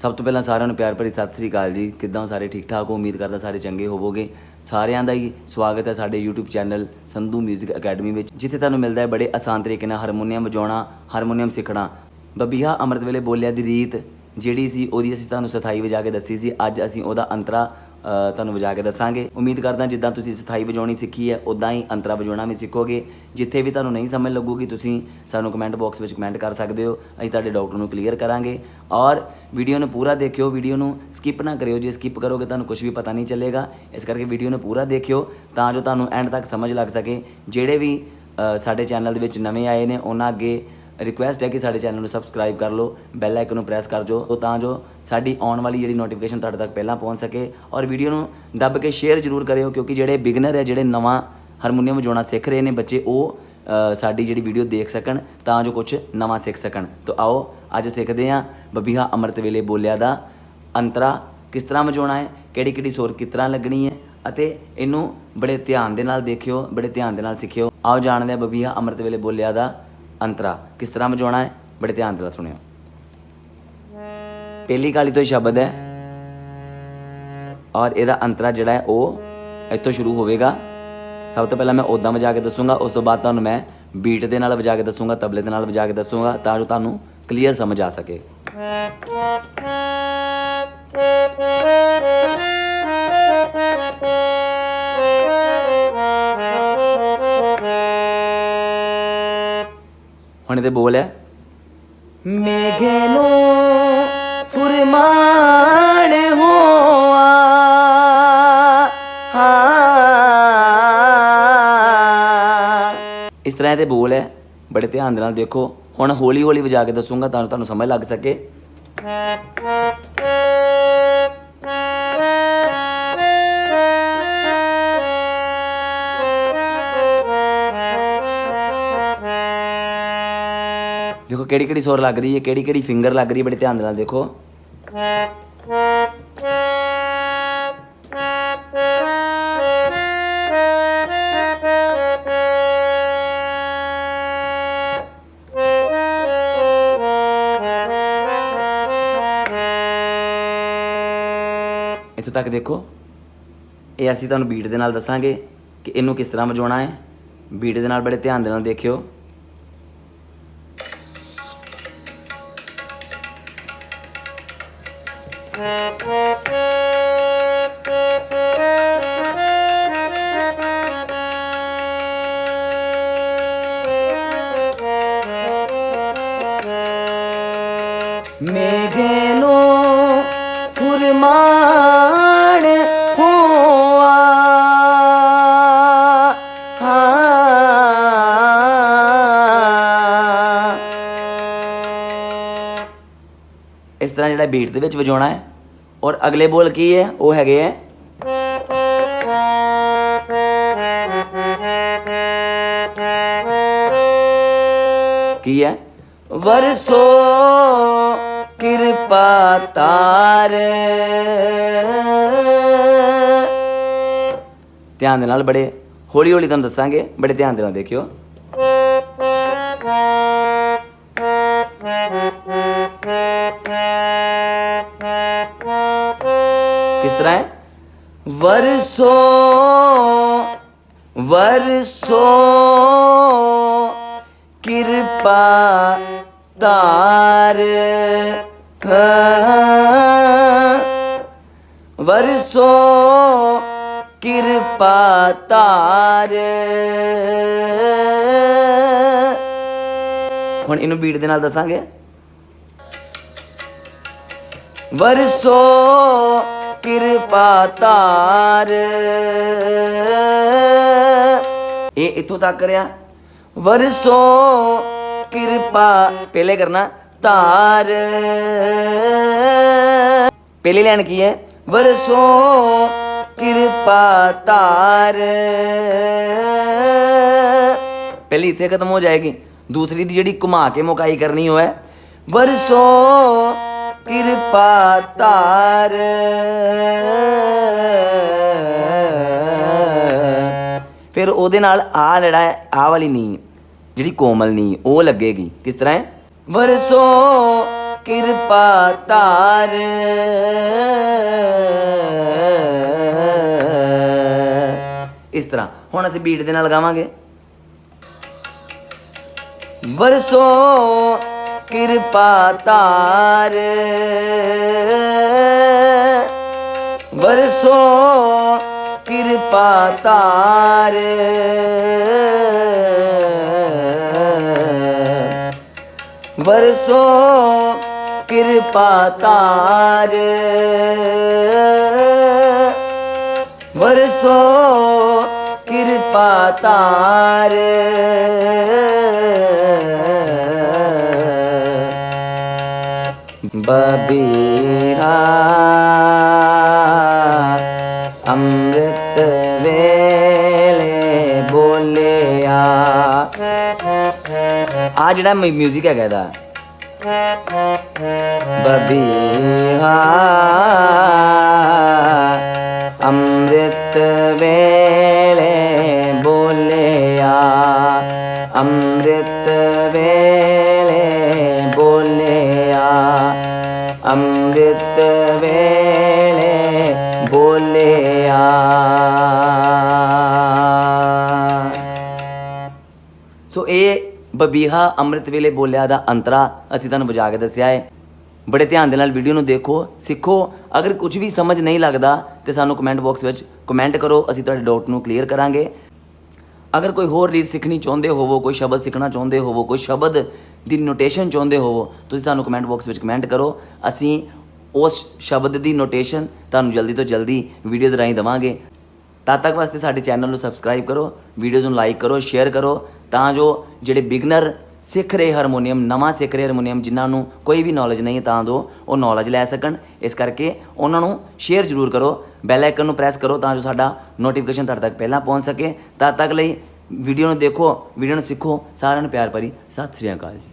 ਸਭ ਤੋਂ ਪਹਿਲਾਂ ਸਾਰਿਆਂ ਨੂੰ ਪਿਆਰ ਭਰੀ ਸਤਿ ਸ੍ਰੀ ਅਕਾਲ ਜੀ। ਕਿੱਦਾਂ ਹੋ ਸਾਰੇ ਠੀਕ ਠਾਕ ਹੋ? ਉਮੀਦ ਕਰਦਾ ਸਾਰੇ ਚੰਗੇ ਹੋਵੋਗੇ। ਸਾਰਿਆਂ ਦਾ ਹੀ ਸਵਾਗਤ ਹੈ ਸਾਡੇ YouTube ਚੈਨਲ ਸੰਧੂ 뮤직 ਅਕੈਡਮੀ ਵਿੱਚ, ਜਿੱਥੇ ਤੁਹਾਨੂੰ ਮਿਲਦਾ ਹੈ ਬੜੇ ਆਸਾਨ ਤਰੀਕੇ ਨਾਲ ਹਾਰਮੋਨੀਅਮ ਵਜਾਉਣਾ, ਹਾਰਮੋਨੀਅਮ ਸਿੱਖਣਾ। ਬੱਬੀਹਾ ਅੰਮ੍ਰਿਤ ਵੇਲੇ ਬੋਲਿਆ ਦੀ ਰੀਤ, ਜਿਹੜੀ ਸੀ ਉਹਦੀ ਅਸੀਂ ਤੁਹਾਨੂੰ ਸਥਾਈ ਵਜਾ ਕੇ ਦੱਸੀ ਸੀ। ਅੱਜ ਅਸੀਂ ਉਹਦਾ ਅੰਤਰਾ ਤੁਹਾਨੂੰ ਵਜਾ ਕੇ ਦੱਸਾਂਗੇ। ਉਮੀਦ ਕਰਦਾ ਜਿੱਦਾਂ ਤੁਸੀਂ ਸਥਾਈ ਵਜਾਉਣੀ ਸਿੱਖੀ ਹੈ ਉਦਾਂ ਹੀ ਅੰਤਰਾ ਵਜਾਉਣਾ ਵੀ ਸਿੱਖੋਗੇ। ਜਿੱਥੇ ਵੀ ਤੁਹਾਨੂੰ ਨਹੀਂ ਸਮਝ ਲੱਗੂਗੀ, ਤੁਸੀਂ ਸਾਨੂੰ ਕਮੈਂਟ ਬਾਕਸ ਵਿੱਚ ਕਮੈਂਟ ਕਰ ਸਕਦੇ ਹੋ। ਅਸੀਂ ਤੁਹਾਡੇ ਡਾਕਟਰ ਨੂੰ ਕਲੀਅਰ ਕਰਾਂਗੇ। ਔਰ ਵੀਡੀਓ ਨੂੰ ਪੂਰਾ ਦੇਖਿਓ ਵੀਡੀਓ ਨੂੰ ਸਕਿਪ ਨਾ ਕਰਿਓ। ਜੇ ਸਕਿਪ ਕਰੋਗੇ, ਤੁਹਾਨੂੰ ਕੁਝ ਵੀ ਪਤਾ ਨਹੀਂ ਚੱਲੇਗਾ। ਇਸ ਕਰਕੇ ਵੀਡੀਓ ਨੂੰ ਪੂਰਾ ਦੇਖਿਓ, ਤਾਂ ਜੋ ਤੁਹਾਨੂੰ ਐਂਡ ਤੱਕ ਸਮਝ ਲੱਗ ਸਕੇ। ਜਿਹੜੇ ਵੀ ਸਾਡੇ ਚੈਨਲ ਦੇ ਵਿੱਚ ਨਵੇਂ ਆਏ ਨੇ, ਉਹਨਾਂ ਅੱਗੇ ਰਿਕੁਐਸਟ ਹੈ ਕਿ ਸਾਡੇ ਚੈਨਲ ਨੂੰ ਸਬਸਕ੍ਰਾਈਬ ਕਰ ਲਓ ਬੈਲ ਆਈਕਨ ਨੂੰ ਪ੍ਰੈਸ ਕਰ ਜੋ ਤਾਂ ਜੋ ਸਾਡੀ ਆਉਣ ਵਾਲੀ ਜਿਹੜੀ ਨੋਟੀਫਿਕੇਸ਼ਨ ਤੁਹਾਡੇ ਤੱਕ ਪਹਿਲਾਂ ਪਹੁੰਚ ਸਕੇ ਔਰ ਵੀਡੀਓ ਨੂੰ ਦੱਬ ਕੇ ਸ਼ੇਅਰ ਜ਼ਰੂਰ ਕਰਿਓ ਕਿਉਂਕਿ ਜਿਹੜੇ ਬਿਗਨਰ ਹੈ, ਜਿਹੜੇ ਨਵਾਂ ਹਾਰਮੋਨੀਅਮ ਵਜਾਉਣਾ ਸਿੱਖ ਰਹੇ ਨੇ ਬੱਚੇ, ਉਹ ਸਾਡੀ ਜਿਹੜੀ ਵੀਡੀਓ ਦੇਖ ਸਕਣ ਤਾਂ ਜੋ ਕੁਝ ਨਵਾਂ ਸਿੱਖ ਸਕਣ। ਤਾਂ ਆਓ, ਅੱਜ ਸਿੱਖਦੇ ਹਾਂ ਬਬੀਹਾ ਅੰਮ੍ਰਿਤ ਵੇਲੇ ਬੋਲਿਆ ਦਾ ਅੰਤਰਾ ਕਿਸ ਤਰ੍ਹਾਂ ਵਜਾਉਣਾ ਹੈ, ਕਿਹੜੀ ਕਿਹੜੀ ਸੁਰ ਕਿਸ ਤਰ੍ਹਾਂ ਲੱਗਣੀ ਹੈ ਅਤੇ ਇਹਨੂੰ ਬੜੇ ਧਿਆਨ ਦੇ ਨਾਲ ਦੇਖਿਓ, ਬੜੇ ਧਿਆਨ ਦੇ ਨਾਲ ਸਿੱਖਿਓ। ਆਓ ਜਾਣਦੇ ਹਾਂ ਬਬੀਹਾ ਅੰਮ੍ਰਿਤ ਵੇਲੇ ਬੋਲਿਆ ਦਾ ਅੰਤਰਾ, ਕਿਸ ਤਰ੍ਹਾਂ ਵਜਾਉਣਾ ਹੈ? ਬੜੇ ਧਿਆਨ ਦੇ ਨਾਲ ਸੁਣਿਓ। ਪਹਿਲੀ ਕਾਲੀ ਤੋਂ ਹੀ ਸ਼ਬਦ ਹੈ। ਔਰ ਇਹਦਾ ਅੰਤਰਾ ਜਿਹੜਾ ਹੈ, ਉਹ ਇੱਥੋਂ ਸ਼ੁਰੂ ਹੋਵੇਗਾ। ਸਭ ਤੋਂ ਪਹਿਲਾਂ ਮੈਂ ਉਦਾਂ ਵਜਾ ਕੇ ਦੱਸੂਗਾ, ਉਸ ਤੋਂ ਬਾਅਦ ਤੁਹਾਨੂੰ ਮੈਂ ਬੀਟ ਦੇ ਨਾਲ ਵਜਾ ਕੇ ਦੱਸੂਗਾ, ਤਬਲੇ ਦੇ ਨਾਲ ਵਜਾ ਕੇ ਦੱਸੂਗਾ, ਤਾਂ ਜੋ ਤੁਹਾਨੂੰ ਕਲੀਅਰ ਸਮਝ ਆ ਸਕੇ। ਹੁਣ ਇਹਦੇ ਬੋਲ ਹੈ ਮੇਘੇਨੋ ਫੁਰਮਾਨ ਹੋਆ ਹਾਂ। ਇਸ ਤਰ੍ਹਾਂ ਇਹਦੇ ਬੋਲ ਹੈ ਬੜੇ ਧਿਆਨ ਦੇ ਨਾਲ ਦੇਖੋ। ਹੁਣ ਹੌਲੀ ਹੌਲੀ ਵਜਾ ਕੇ ਦੱਸੂਗਾ ਤਾਂ ਤੁਹਾਨੂੰ ਸਮਝ ਲੱਗ ਸਕੇ। ਕਿਹੜੀ ਕਿਹੜੀ ਸੁਰ ਲੱਗ ਰਹੀ ਹੈ, ਕਿਹੜੀ ਕਿਹੜੀ ਫਿੰਗਰ ਲੱਗ ਰਹੀ ਹੈ, ਬੜੇ ਧਿਆਨ ਦੇ ਨਾਲ ਦੇਖੋ। ਇੱਥੋਂ ਤੱਕ ਦੇਖੋ, ਇਹ ਅਸੀਂ ਤੁਹਾਨੂੰ ਬੀਟ ਦੇ ਨਾਲ ਦੱਸਾਂਗੇ ਕਿ ਇਹਨੂੰ ਕਿਸ ਤਰ੍ਹਾਂ ਵਜਾਉਣਾ ਹੈ। ਬੀਟ ਦੇ ਨਾਲ ਬੜੇ ਧਿਆਨ ਦੇ ਨਾਲ ਦੇਖਿਓ। ਮੇਘੇਨੋ ਫੁਰਮਾਨ ਇਸ ਤਰ੍ਹਾਂ ਜਿਹੜਾ ਬੀਟ ਦੇ ਵਿੱਚ ਵਜਾਉਣਾ ਹੈ। ਔਰ ਅਗਲੇ ਬੋਲ ਕੀ ਹੈ? ਉਹ ਹੈਗੇ ਹੈ। ਕੀ ਹੈ? ਵਰਸੋ ਕਿਰਪਾ ਤਾਰ। ਧਿਆਨ ਦੇ ਨਾਲ ਬੜੇ ਹੌਲੀ ਹੌਲੀ ਤੁਹਾਨੂੰ ਦੱਸਾਂਗੇ। ਬੜੇ ਧਿਆਨ ਦੇ ਨਾਲ ਦੇਖਿਓ। ਵਰਸੋ ਵਰਸੋ ਕਿਰਪਾ ਤਾਰ ਵਰਸੋ ਕਿਰਪਾ ਤਾਰ ਹੁਣ ਇਹਨੂੰ ਬੀਟ ਦੇ ਨਾਲ ਦੱਸਾਂਗੇ। ਵਰਸੋ ਕਿਰਪਾ ਤਾਰ ਇਹ ਇਥੋਂ ਤੱਕ ਰਿਆ ਵਰਸੋ ਕਿਰਪਾ, ਪਹਿਲੇ ਕਰਨਾ ਤਾਰ ਪਹਿਲੀ ਲਾਈਨ ਕੀ ਹੈ? ਵਰਸੋ ਕਿਰਪਾ ਤਾਰ ਪਹਿਲੀ ਇੱਥੇ ਖਤਮ ਹੋ ਜਾਏਗੀ। ਦੂਸਰੀ ਦੀ ਜਿਹੜੀ ਘੁਮਾ ਕੇ ਮੁਕਾਈ ਕਰਨੀ ਉਹ ਵਰਸੋ ਕਿਰਪਾ ਤਾਰ ਫਿਰ ਉਹਦੇ ਨਾਲ ਆ ਲੜਾ ਹੈ ਆ ਵਾਲੀ ਨੀ ਜਿਹੜੀ ਕੋਮਲ ਨੀ ਉਹ ਲੱਗੇਗੀ। ਕਿਸ ਤਰ੍ਹਾਂ ਹੈ? ਵਰਸੋ ਕਿਰਪਾ ਤਾਰ ਇਸ ਤਰ੍ਹਾਂ। ਹੁਣ ਅਸੀਂ ਬੀਟ ਦੇ ਨਾਲ ਗਾਵਾਂਗੇ। ਵਰਸੋ ਕਿਰਪਾ ਤਾਰ। ਵਰਸੋ ਕਿਰਪਾ ਤਾਰ। ਵਰਸੋ ਕਿਰਪਾ ਤਾਰ। ਵਰਸੋ ਕਿਰਪਾ ਤਾਰ। ਬਬੀਹਾ ਅੰਮ੍ਰਿਤ ਵੇਲੇ ਬੋਲਿਆ। ਆ ਜਿਹੜਾ ਮਿਊਜ਼ਿਕ ਹੈਗਾ ਇਹਦਾ। ਬਬੀਹਾ ਅੰਮ੍ਰਿਤ ਵੇਲੇ ਬੋਲਿਆ। ਅੰਮ੍ਰਿਤ ਵੇਲੇ ਅੰਮ੍ਰਿਤ ਵੇਲੇ ਬੋਲਿਆ। ਸੋ ਇਹ ਬਬੀਹਾ ਅੰਮ੍ਰਿਤ ਵੇਲੇ ਬੋਲਿਆ ਦਾ ਅੰਤਰਾ ਅਸੀਂ ਤੁਹਾਨੂੰ ਵਜਾ ਕੇ ਦੱਸਿਆ ਹੈ। ਬੜੇ ਧਿਆਨ ਦੇ ਨਾਲ ਵੀਡੀਓ ਨੂੰ ਦੇਖੋ, ਸਿੱਖੋ। ਅਗਰ ਕੁਝ ਵੀ ਸਮਝ ਨਹੀਂ ਲੱਗਦਾ ਤੇ ਸਾਨੂੰ ਕਮੈਂਟ ਬਾਕਸ ਵਿੱਚ ਕਮੈਂਟ ਕਰੋ, ਅਸੀਂ ਤੁਹਾਡੇ ਡਾਊਟ ਨੂੰ ਕਲੀਅਰ ਕਰਾਂਗੇ। ਅਗਰ ਕੋਈ ਹੋਰ ਰੀਤ ਸਿੱਖਣੀ ਚਾਹੁੰਦੇ ਹੋਵੋ, ਕੋਈ ਸ਼ਬਦ ਸਿੱਖਣਾ ਚਾਹੁੰਦੇ ਹੋਵੋ, ਕੋਈ ਸ਼ਬਦ ਦੀ ਨੋਟੇਸ਼ਨ ਚਾਹੁੰਦੇ ਹੋਵੋ, ਤੁਸੀਂ ਸਾਨੂੰ ਕਮੈਂਟ ਬਾਕਸ ਵਿੱਚ ਕਮੈਂਟ ਕਰੋ। ਅਸੀਂ ਉਸ ਸ਼ਬਦ ਦੀ ਨੋਟੇਸ਼ਨ ਤੁਹਾਨੂੰ ਜਲਦੀ ਤੋਂ ਜਲਦੀ ਵੀਡੀਓ ਦੇ ਰਾਹੀਂ ਦੇਵਾਂਗੇ। ਤਦ ਤੱਕ ਵਾਸਤੇ ਸਾਡੇ ਚੈਨਲ ਨੂੰ ਸਬਸਕ੍ਰਾਈਬ ਕਰੋ ਵੀਡੀਓਜ਼ ਨੂੰ ਲਾਈਕ ਕਰੋ ਸ਼ੇਅਰ ਕਰੋ, ਤਾਂ ਜੋ ਜਿਹੜੇ ਬਿਗਨਰ ਸਿੱਖ ਰਹੇ ਹਾਰਮੋਨੀਅਮ, ਨਵਾਂ ਸਿੱਖ ਰਹੇ ਹਾਰਮੋਨੀਅਮ, ਜਿਨ੍ਹਾਂ ਨੂੰ ਕੋਈ ਵੀ ਨੌਲੇਜ ਨਹੀਂ ਹੈ ਤਾਂ ਜੋ ਉਹ ਨੌਲੇਜ ਲੈ ਸਕਣ। ਇਸ ਕਰਕੇ ਉਹਨਾਂ ਨੂੰ ਸ਼ੇਅਰ ਜ਼ਰੂਰ ਕਰੋ ਬੈਲ ਆਈਕਨ ਨੂੰ ਪ੍ਰੈਸ ਕਰੋ, ਤਾਂ ਜੋ ਸਾਡਾ ਨੋਟੀਫਿਕੇਸ਼ਨ ਤੁਹਾਡੇ ਤੱਕ ਪਹਿਲਾਂ ਪਹੁੰਚ ਸਕੇ। ਤਦ ਤੱਕ ਲਈ ਵੀਡੀਓ ਨੂੰ ਦੇਖੋ ਵੀਡੀਓ ਨੂੰ ਸਿੱਖੋ, ਸਾਰਿਆਂ ਨੂੰ ਪਿਆਰ ਭਰੀ, ਸਤਿ ਸ੍ਰੀ ਅਕਾਲ ਜੀ।